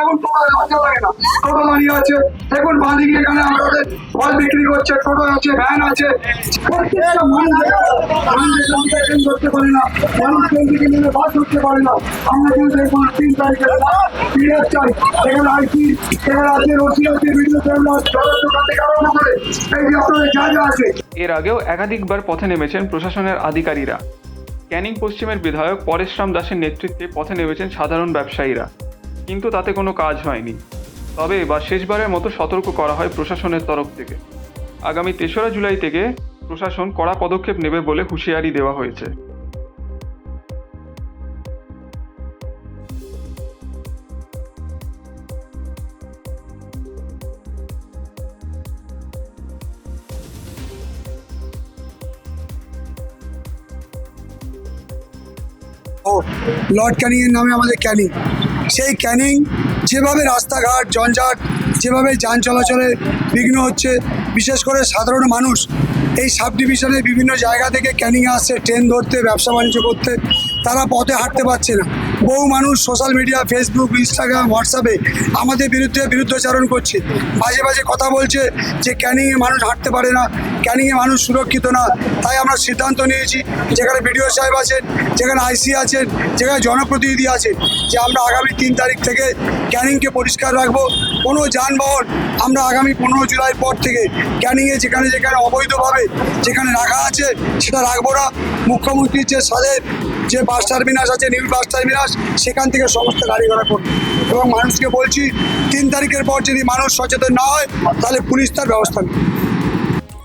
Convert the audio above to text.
এখন টোটো আছে। এখানে আমাদের ফল বিক্রি করছে টোটো আছে, ভ্যান আছে। প্রত্যেকটা মানুষ করতে না। মানুষ বাস না। আমরা কিন্তু তিন তারিখে চাই। এখানে আইসি, এখানে আছে রসি, আছে ভিডিও ক্যামেরা করে এই যে আপনাদের যা যা আছে। এর আগেও একাধিকবার পথে নেমেছেন প্রশাসনের আধিকারিকরা। ক্যানিং পশ্চিমের বিধায়ক পরেশরাম দাসের নেতৃত্বে পথে নেমেছেন সাধারণ ব্যবসায়ীরা। কিন্তু তাতে কোনো কাজ হয়নি। তবে এবার শেষবারের মতো সতর্ক করা হয় প্রশাসনের তরফ থেকে। আগামী তেসরা জুলাই থেকে প্রশাসন কড়া পদক্ষেপ নেবে বলে হুঁশিয়ারি দেওয়া হয়েছে। লর্ড ক্যানিংয়ের নামে আমাদের ক্যানিং। সেই ক্যানিং যেভাবে রাস্তাঘাট, জঞ্জাট, যেভাবে যান চলাচলে বিঘ্ন হচ্ছে, বিশেষ করে সাধারণ মানুষ এই সাব ডিভিশনের বিভিন্ন জায়গা থেকে ক্যানিংয়ে আসছে, ট্রেন ধরতে, ব্যবসা বাণিজ্য করতে, তারা পথে হাঁটতে পারছে না। বহু মানুষ সোশ্যাল মিডিয়া ফেসবুক ইনস্টাগ্রাম হোয়াটসঅ্যাপে আমাদের বিরুদ্ধে বিরুদ্ধাচারণ করছে। মাঝে মাঝে কথা বলছে যে ক্যানিংয়ে মানুষ হাঁটতে পারে না। ক্যানিংয়ে মানুষ সুরক্ষিত না। তাই আমরা সিদ্ধান্ত নিয়েছি, যেখানে বিডিও সাহেব আছেন, যেখানে আইসি আছেন, যেখানে জনপ্রতিনিধি আছেন, যে আমরা আগামী তিন তারিখ থেকে ক্যানিংকে পরিষ্কার রাখব। কোনো যানবাহন আমরা আগামী পনেরো জুলাইয়ের পর থেকে ক্যানিংয়ে যেখানে যেখানে অবৈধভাবে যেখানে রাখা আছে, সেটা রাখব না। মুখ্যমন্ত্রীর যে সাদের যে বাস টার্মিনাস আছে নিউ বাস টার্মিনাস, সেখান থেকে সমস্ত গাড়ি ঘোড়া করবে। এবং মানুষকে বলছি, তিন তারিখের পর যদি মানুষ সচেতন না হয়, তাহলে পুলিশ তার ব্যবস্থা নেবে।